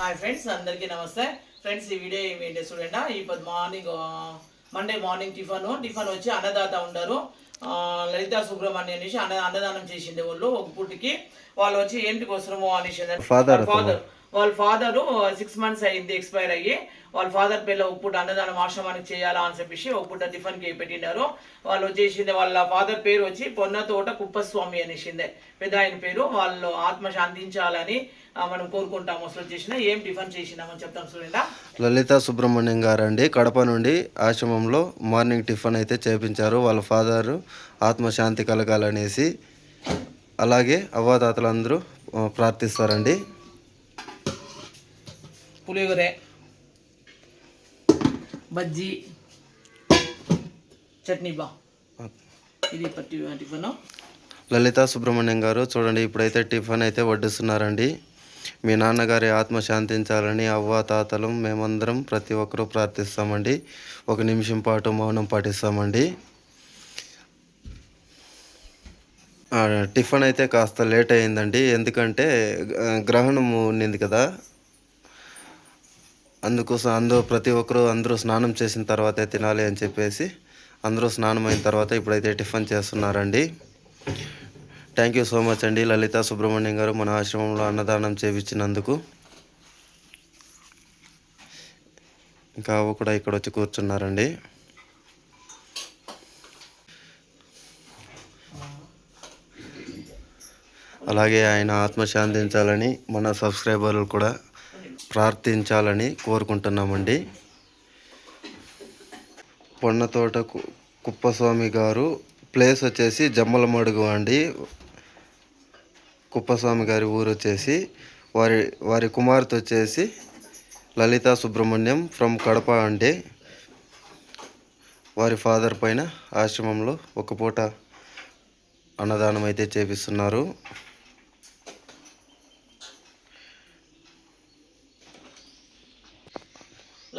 Hi friends అందరికీ నమస్తే. Friends ఈ వీడియో ఏంటంటే చూడండి. ఈ morning Monday morning tiffin tiffin వచ్చి అన్నదాత ఉండరు. లలితా సుబ్రహ్మణ్యం అనేసి అన్న అన్నదానం చేసిండే వాళ్ళు ఒక పూటకి. వాళ్ళు వచ్చి ఏంటి కోసము అనేసి ఫాదర్ వాళ్ళ ఫాదరు సిక్స్ మంత్స్ అయింది ఎక్స్పైర్ అయ్యి. వాళ్ళ ఫాదర్ పేర్లో ఒక పూట అన్నదానం ఆశ్రమానికి చేయాలా అని చెప్పేసి ఒక పూట టిఫిన్కి పెట్టినారు. వాళ్ళు వచ్చేసింది వాళ్ళ ఫాదర్ పేరు వచ్చి పొన్నతోట కుప్పస్వామి అనేసిందే పెద్ద ఆయన పేరు. వాళ్ళు ఆత్మ శాంతించాలని మనం కోరుకుంటాము. అసలు చేసిన ఏం టిఫిన్ చేసినామని చెప్తాం చూడండి లలిత సుబ్రహ్మణ్యం గారు అండి కడప నుండి ఆశ్రమంలో మార్నింగ్ టిఫిన్ అయితే చేపించారు. వాళ్ళ ఫాదరు ఆత్మశాంతి కలగాలనేసి అలాగే అవ్వాతాతలందరూ ప్రార్థిస్తారండి. పులిహోరే బజ్జీ చట్నీ బా. ఇది పట్టి టిఫిన్ లలిత సుబ్రహ్మణ్యం గారు చూడండి ఇప్పుడైతే టిఫిన్ అయితే వడ్డిస్తున్నారండి. మీ నాన్నగారి ఆత్మ శాంతించాలని అవ్వ తాతలు మేమందరం ప్రతి ఒక్కరూ ప్రార్థిస్తామండి. ఒక నిమిషం పాటు మౌనం పాటిస్తామండి ఆ, టిఫిన్ అయితే కాస్త లేట్ అయిందండి ఎందుకంటే గ్రహణం ఉండింది కదా. అందుకోసం అందరూ ప్రతి ఒక్కరూ అందరూ స్నానం చేసిన తర్వాతే తినాలి అని చెప్పేసి అందరూ స్నానం అయిన తర్వాత ఇప్పుడైతే టిఫిన్ చేస్తున్నారండి. థ్యాంక్ యూ సో మచ్ అండి. లలిత సుబ్రహ్మణ్యం గారు మన ఆశ్రమంలో అన్నదానం చేపించినందుకు ఇంకా అవ్వ కూడా ఇక్కడ వచ్చి కూర్చున్నారండి. అలాగే ఆయన ఆత్మ శాంతించాలని మన సబ్స్క్రైబర్లు కూడా ప్రార్థించాలని కోరుకుంటున్నామండి. పొన్నతోట కుప్పస్వామి గారు ప్లేస్ వచ్చేసి జమ్మలమడుగు అండి. కుప్పస్వామి గారి ఊరు వచ్చేసి వారి వారి కుమార్తె వచ్చేసి లలితా సుబ్రహ్మణ్యం ఫ్రమ్ కడప అండి. వారి ఫాదర్ పైన ఆశ్రమంలో ఒక పూట అన్నదానం అయితే చేపిస్తున్నారు.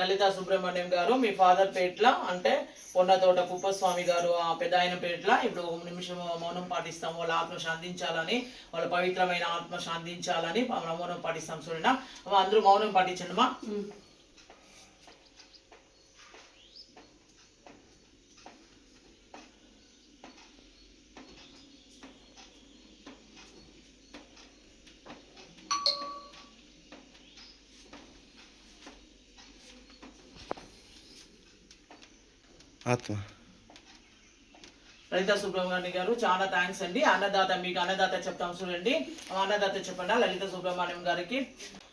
లలిత సుబ్రహ్మణ్యం గారు మీ ఫాదర్ పేట్ల అంటే పొన్నతోట కుప్పస్వామి గారు ఆ పెద్ద ఆయన పేట్ల ఇప్పుడు ఒక నిమిషం మౌనం పాటిస్తాం వాళ్ళ ఆత్మ శాంతించాలని వాళ్ళ పవిత్రమైన ఆత్మ శాంతించాలని మౌనం పాటిస్తాం చూడండి అందరూ మౌనం పాటించండి మా ఆత్మ. లలిత సుబ్రహ్మణ్యం గారు చాలా థ్యాంక్స్ అండి. అన్నదాత మీకు అన్నదాత చెప్తాం చూడండి. అన్నదాత చెప్పండి లలిత సుబ్రహ్మణ్యం గారికి.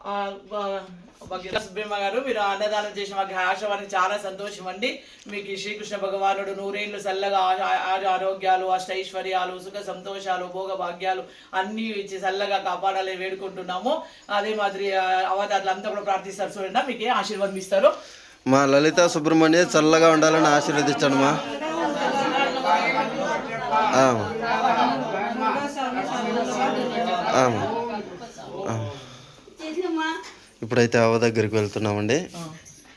ఆ, సుబ్రహ్మ గారు మీరు అన్నదానం చేసిన మాకు ఆశవానికి చాలా సంతోషం అండి మీకు శ్రీకృష్ణ భగవానుడు నూరేళ్ళు చల్లగా ఆరోగ్యాలు అష్టైశ్వర్యాలు సుఖ సంతోషాలు భోగ భాగ్యాలు అన్నీ ఇచ్చి చల్లగా కాపాడాలని వేడుకుంటున్నాము అదే మాదిరి అవతారులు అంతా కూడా ప్రార్థిస్తారు చూడండి మీకు ఏ ఆశీర్వాదం ఇస్తారు మా లలిత సుబ్రహ్మణ్య చల్లగా ఉండాలని ఆశీర్వదించాను మా ఆమా. ఆమా. ఇప్పుడైతే అవ్వ దగ్గరికి వెళ్తున్నామండి.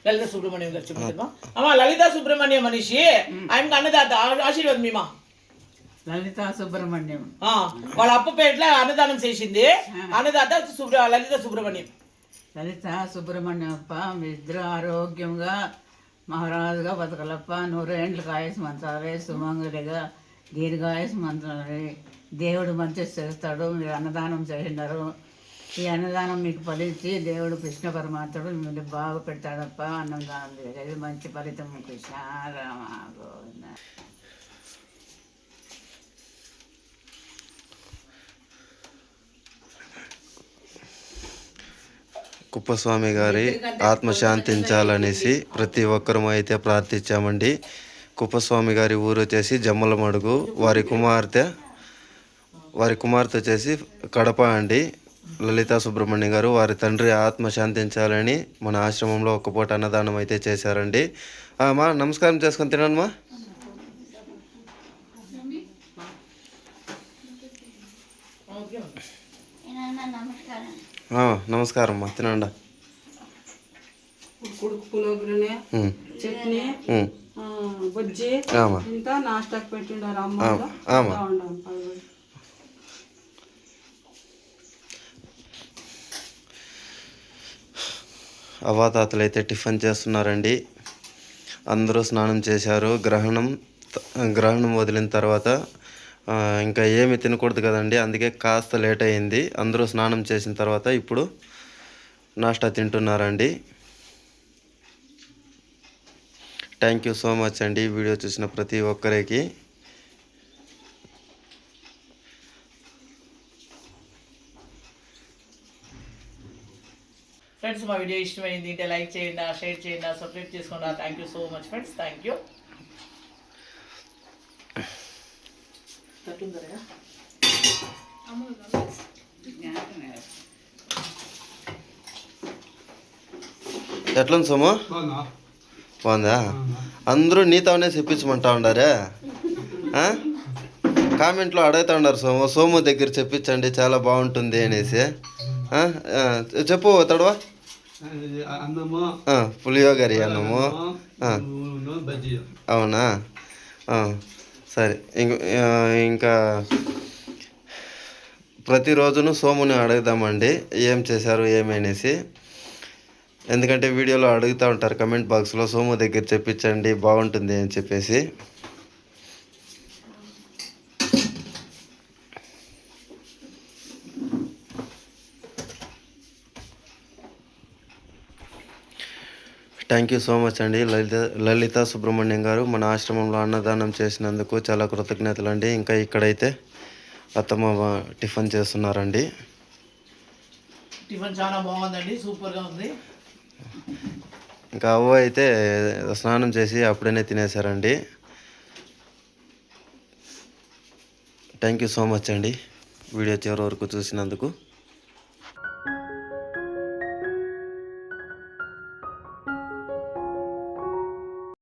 లలిత సుబ్రహ్మణ్యం గారు చెప్పండి అమ్మా లలిత సుబ్రహ్మణ్యం మనిషి ఆయనకు అన్నదాత ఆశీర్వాదం మీమా. లలిత సుబ్రహ్మణ్యం. ఆ, వాళ్ళ అప్ప పేట్ల అన్నదానం చేసింది. అన్నదాత సుబ్ర లలిత సుబ్రహ్మణ్యం. లలిత సుబ్రహ్మణ్యప్ప మీ ఇద్దరు ఆరోగ్యంగా మహారాజుగా బతకలప్ప నూరేండ్లు కాయసు మంచాలి సుమంగళిగా దీర్ఘాయసు మంచాలి దేవుడు మంచి చేస్తాడు మీరు అన్నదానం చేసినారు. ఈ అన్నదానం మీకు ఫలించి దేవుడు కృష్ణ పరమాత్ముడు మిమ్మల్ని బాగు పెడతాడప్ప అన్నదానం చేసేది మంచి ఫలితం కృష్ణ రామ గోవింద. కుప్పస్వామి గారి ఆత్మ శాంతించాలనేసి ప్రతి ఒక్కరము అయితే ప్రార్థించామండి. కుప్పస్వామి గారి ఊరు వచ్చేసి జమ్మలమడుగు. వారి కుమార్తె వారి కుమార్తె వచ్చేసి కడప అండి. లలితా సుబ్రహ్మణ్యం గారు వారి తండ్రి ఆత్మ శాంతించాలని మన ఆశ్రమంలో ఒక పూట అన్నదానం అయితే చేశారండి. ఆ, అమ్మా నమస్కారం చేసుకొని తినమ్మా ఓకే నమస్కారం అమ్మా తినండా. చట్నీ బజ్జి ఆమా ఇంత నాష్టాకు పెట్టిండారు అమ్మ అవ్వాతాతలు అవాతాతలు అయితే టిఫిన్ చేస్తున్నారండి. అందరూ స్నానం చేశారు. గ్రహణం గ్రహణం వదిలిన తర్వాత ఇంకా ఏమి తినకూడదు కదండి. అందుకే కాస్త లేట్ అయింది. అందరూ స్నానం చేసిన తర్వాత ఇప్పుడు నాష్టా తింటున్నారండి. థ్యాంక్ యూ సో మచ్ అండి. వీడియో చూసిన ప్రతి ఒక్కరికి. ఫ్రెండ్స్ మా వీడియో ఇష్టమైంది. అంటే లైక్ చేయండి షేర్ చేయండి సబ్స్క్రైబ్ చేసుకోండి. Thank you so much friends thank you ఎట్లుంది సోము? బాగుందా? అందరూ నీతోనే చెప్పించమంటా ఉండారే? ఆ? కామెంట్లో అడుగుతా ఉన్నారు సోము. సోము దగ్గర చెప్పించండి చాలా బాగుంటుంది అనేసి. చెప్పు తడవా? పులియోగరి అన్నము. అవునా? సరే. ఇంక ఇంకా ప్రతిరోజును సోముని అడుగుదామండి. ఏం చేశారు ఏమి అనేసి ఎందుకంటే వీడియోలో అడుగుతూ ఉంటారు కమెంట్ బాక్స్లో సోము దగ్గర చెప్పించండి బాగుంటుంది అని చెప్పేసి. థ్యాంక్ యూ సో మచ్ అండి లలిత లలిత సుబ్రహ్మణ్యం గారు మన ఆశ్రమంలో అన్నదానం చేసినందుకు చాలా కృతజ్ఞతలు అండి. ఇంకా ఇక్కడైతే అత్తమ్మ టిఫిన్ చేస్తున్నారండి టిఫిన్ చాలా బాగుందండి సూపర్గా ఉంది. ఇంకా అవ్వ అయితే స్నానం చేసి అప్పుడేనే తినేశారండి. థ్యాంక్ యూ సో మచ్ అండి వీడియో చివరి వరకు చూసినందుకు.